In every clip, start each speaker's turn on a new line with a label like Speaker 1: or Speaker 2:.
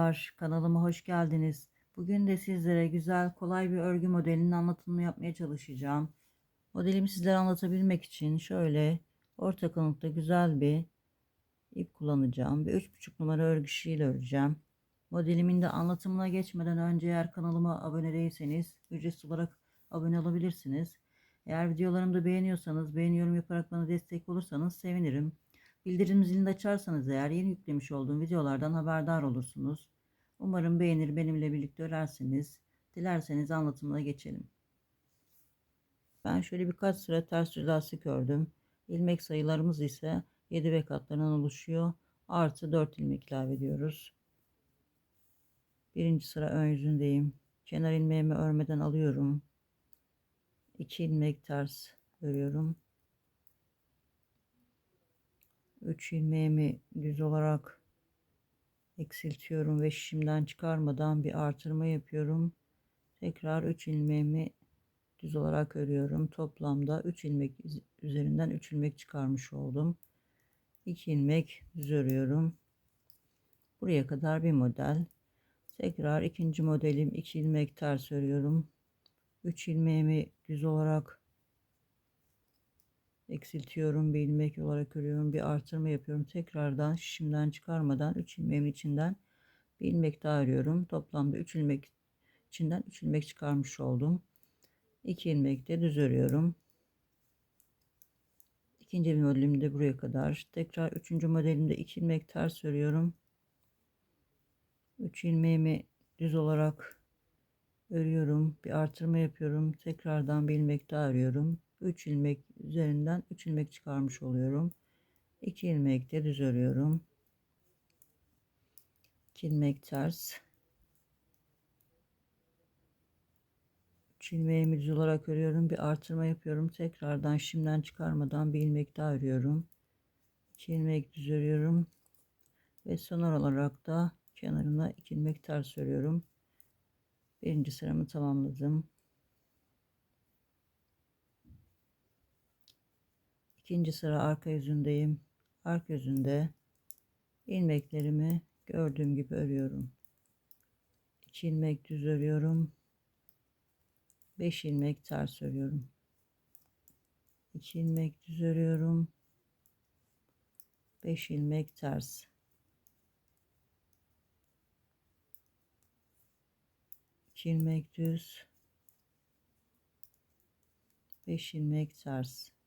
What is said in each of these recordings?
Speaker 1: Merhabalar, Kanalıma hoş geldiniz. Bugün de sizlere güzel, kolay bir örgü modelinin anlatımını yapmaya çalışacağım. Modelimi sizlere anlatabilmek için şöyle orta kalınlıkta güzel bir ip kullanacağım ve 3,5 numara örgü şişiyle öreceğim. Modelimin de anlatımına geçmeden önce eğer kanalıma abone değilseniz ücretsiz olarak abone olabilirsiniz. Eğer videolarımı da beğeniyorsanız beğeni yorum yaparak bana destek olursanız sevinirim. Bildirim zilini açarsanız eğer yeni yüklemiş olduğum videolardan haberdar olursunuz. Umarım beğenir benimle birlikte örersiniz. Dilerseniz anlatımına geçelim. Ben şöyle birkaç sıra ters düz lastik ördüm. İlmek sayılarımız ise 7 ve katlarından oluşuyor. Artı 4 ilmek ilave ediyoruz. Birinci sıra ön yüzündeyim. Kenar ilmeğimi örmeden alıyorum. 2 ilmek ters örüyorum. 3 ilmeğimi düz olarak eksiltiyorum ve şişimden çıkarmadan bir artırma yapıyorum. Tekrar 3 ilmeğimi düz olarak örüyorum. Toplamda 3 ilmek üzerinden 3 ilmek çıkarmış oldum. 2 ilmek düz örüyorum. Buraya kadar bir model. Tekrar ikinci modelim 2 ilmek ters örüyorum. 3 ilmeğimi düz olarak eksiltiyorum bir ilmek olarak örüyorum bir artırma yapıyorum. Tekrardan şişimden çıkarmadan 3 ilmeğimin içinden bir ilmek daha örüyorum. Toplamda 3 ilmek içinden 3 ilmek çıkarmış oldum. 2 ilmek de düz örüyorum. İkinci modelimde buraya kadar. Tekrar üçüncü modelimde 2 ilmek ters örüyorum. 3 ilmeğimi düz olarak örüyorum. Bir artırma yapıyorum. Tekrardan bir ilmek daha örüyorum 3 ilmek üzerinden 3 ilmek çıkarmış oluyorum. 2 ilmek de düz örüyorum. 2 ilmek ters. 3 ilmeğimi düz olarak örüyorum. Bir artırma yapıyorum. Tekrardan şimdiden çıkarmadan bir ilmek daha örüyorum. 2 ilmek düz örüyorum. Ve son olarak da kenarına 2 ilmek ters örüyorum. Birinci sıramı tamamladım ikinci sıra arka yüzündeyim. Arka yüzünde ilmeklerimi gördüğüm gibi örüyorum. 2 ilmek düz örüyorum. 5 ilmek ters örüyorum. 2 ilmek düz örüyorum. 5 ilmek ters. 2 ilmek düz. 5 ilmek ters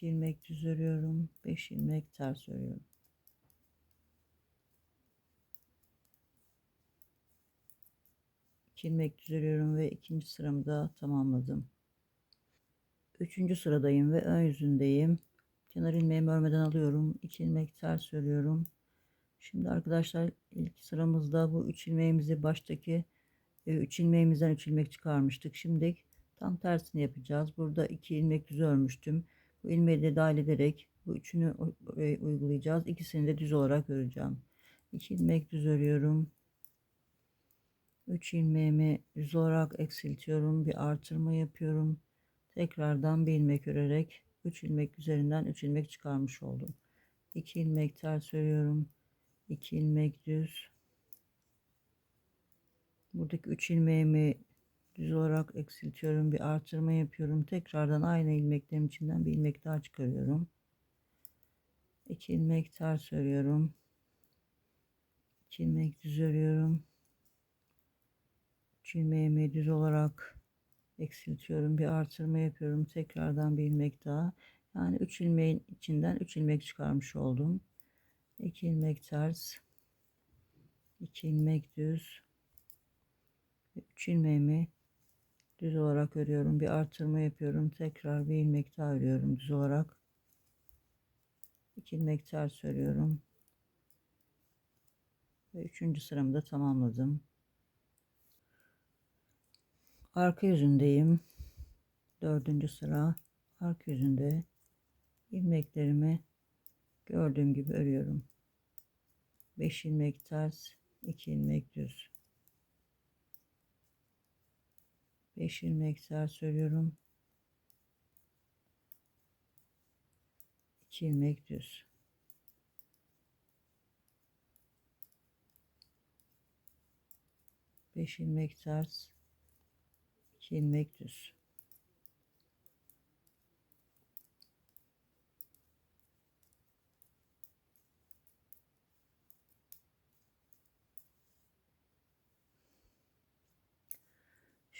Speaker 1: 2 ilmek düz örüyorum 5 ilmek ters örüyorum. İlmek düz örüyorum ve ikinci sıramı da tamamladım. Üçüncü sıradayım ve ön yüzündeyim. Kenar ilmeğimi örmeden alıyorum. 2 ilmek ters örüyorum. Şimdi arkadaşlar ilk sıramızda bu 3 ilmeğimizi baştaki 3 ilmeğimizden 3 ilmek çıkarmıştık. Şimdi tam tersini yapacağız. Burada 2 ilmek düz örmüştüm bu ilmeği de dahil ederek bu üçünü uygulayacağız. İkisini de düz olarak öreceğim. 2 ilmek düz örüyorum. 3 ilmeğimi düz olarak eksiltiyorum. Bir artırma yapıyorum. Tekrardan bir ilmek örerek 3 ilmek üzerinden 3 ilmek çıkarmış oldum. 2 ilmek ters örüyorum. 2 ilmek düz. Buradaki 3 ilmeğimi düz olarak eksiltiyorum bir artırma yapıyorum. Tekrardan aynı ilmeklerin içinden bir ilmek daha çıkarıyorum. 2 ilmek ters örüyorum 2 ilmek düz örüyorum. 3 ilmeğimi düz olarak eksiltiyorum bir artırma yapıyorum. Tekrardan bir ilmek daha. Yani 3 ilmeğin içinden 3 ilmek çıkarmış oldum. 2 ilmek ters. 2 ilmek düz. 3 ilmeğimi düz olarak örüyorum bir artırma yapıyorum tekrar bir ilmek daha örüyorum düz olarak. 2 ilmek ters örüyorum ve üçüncü sıramı da tamamladım. Arka yüzündeyim. Dördüncü sıra. Arka yüzünde ilmeklerimi gördüğüm gibi örüyorum. 5 ilmek ters 2 ilmek düz 5 ilmek ters örüyorum. 2 ilmek düz. Beş ilmek ters, iki ilmek düz.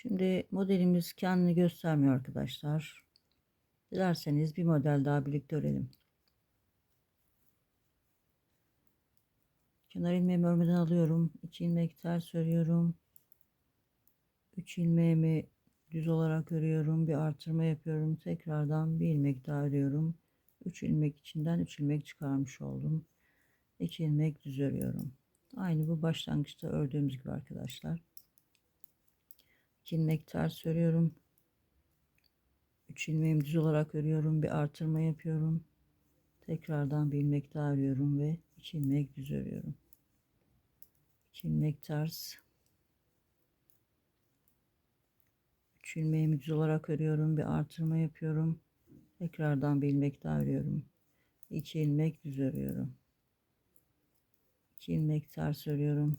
Speaker 1: Şimdi modelimiz kendini göstermiyor arkadaşlar. Dilerseniz bir model daha birlikte örelim. Kenar ilmeğimi örmeden alıyorum. 2 ilmek ters örüyorum. 3 ilmeğimi düz olarak örüyorum. Bir artırma yapıyorum. Tekrardan bir ilmek daha örüyorum. 3 ilmek içinden 3 ilmek çıkarmış oldum. 2 ilmek düz örüyorum. Aynı bu başlangıçta ördüğümüz gibi arkadaşlar. 2 ilmek ters örüyorum. 3 ilmeğimi düz olarak örüyorum. Bir artırma yapıyorum. Tekrardan bir ilmek daha örüyorum ve 2 ilmek düz örüyorum. 2 ilmek ters. 3 ilmeğimi düz olarak örüyorum. Bir artırma yapıyorum. Tekrardan bir ilmek daha örüyorum. 2 ilmek düz örüyorum. 2 ilmek ters örüyorum.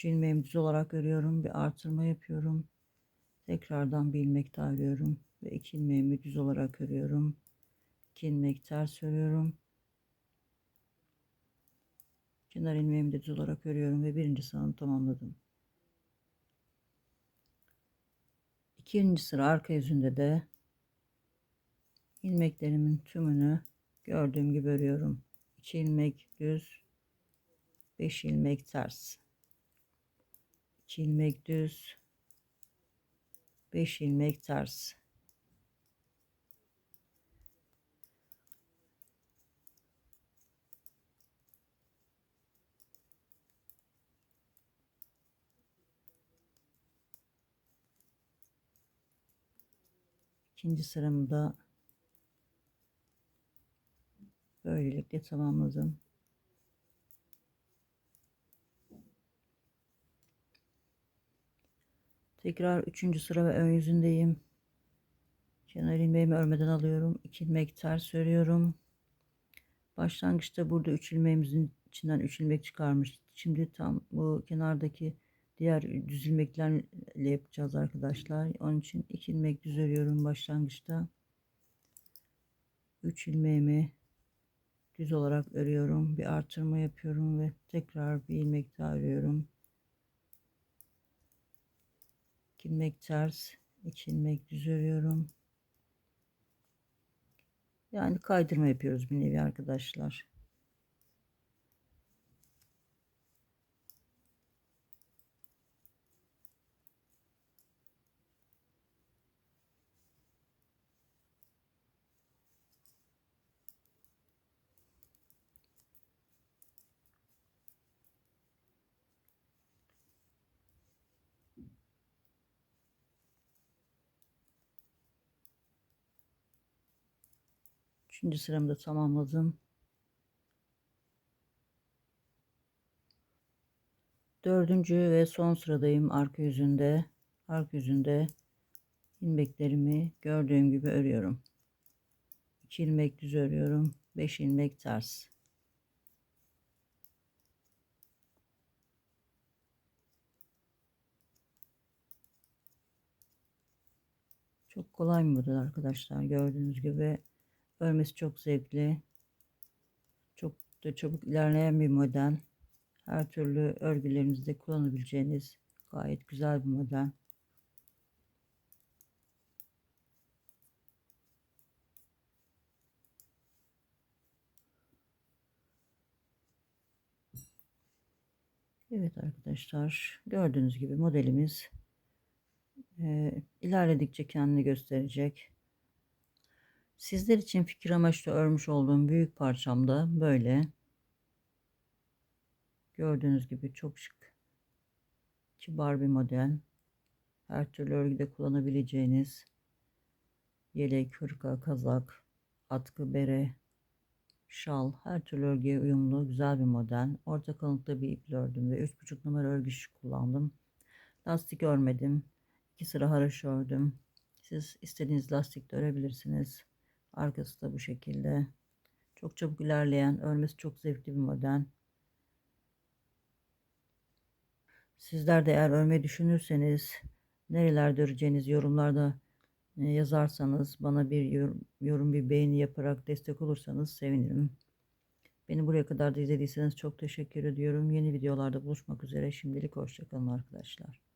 Speaker 1: 3 ilmeğimi düz olarak örüyorum. Bir artırma yapıyorum. Tekrardan bir ilmek daha örüyorum ve iki ilmeğimi düz olarak örüyorum. 2 ilmek ters örüyorum. Kenar ilmeğimi de düz olarak örüyorum ve birinci sıramı tamamladım. İkinci sıra arka yüzünde de ilmeklerimin tümünü gördüğüm gibi örüyorum. 2 ilmek düz, 5 ilmek ters. 2 ilmek düz, 5 ilmek ters. İkinci sıramı da böylelikle tamamladım. Tekrar üçüncü sıra ve ön yüzündeyim. Kenar ilmeğimi örmeden alıyorum. 2 ilmek ters örüyorum. Başlangıçta burada 3 ilmeğimizin içinden 3 ilmek çıkarmış. Şimdi tam bu kenardaki diğer düz ilmeklerle yapacağız arkadaşlar. Onun için 2 ilmek düz örüyorum başlangıçta. 3 ilmeğimi düz olarak örüyorum. Bir artırma yapıyorum ve tekrar bir ilmek daha örüyorum. 2 ilmek ters, 2 ilmek düz örüyorum. Yani kaydırma yapıyoruz bir nevi arkadaşlar. Üçüncü sıramı da tamamladım. Dördüncü ve son sıradayım arka yüzünde. Arka yüzünde ilmeklerimi gördüğüm gibi örüyorum. 2 ilmek düz örüyorum. 5 ilmek ters. Çok kolay mı bu arkadaşlar gördüğünüz gibi Örmesi çok zevkli. Çok da çabuk ilerleyen bir model. Her türlü örgülerinizde kullanabileceğiniz gayet güzel bir model. Evet arkadaşlar gördüğünüz gibi modelimiz e, ilerledikçe kendini gösterecek. Sizler için fikir amaçlı örmüş olduğum büyük parçamda böyle. Gördüğünüz gibi çok şık. Kibar bir model. Her türlü örgüde kullanabileceğiniz yelek, hırka, kazak, atkı, bere, şal her türlü örgüye uyumlu güzel bir model. Orta kalınlıkta bir ip ördüm ve 3,5 numara örgü kullandım. Lastik örmedim. İki sıra haraş ördüm. Siz istediğiniz lastik de örebilirsiniz. Arkası da bu şekilde. Çok çabuk ilerleyen, örmesi çok zevkli bir model. Sizler de eğer örmeyi düşünürseniz nerelerde öreceğinizi yorumlarda e, yazarsanız bana bir yorum, yorum bir beğeni yaparak destek olursanız sevinirim. Beni buraya kadar da izlediyseniz çok teşekkür ediyorum. Yeni videolarda buluşmak üzere. Şimdilik hoşçakalın arkadaşlar.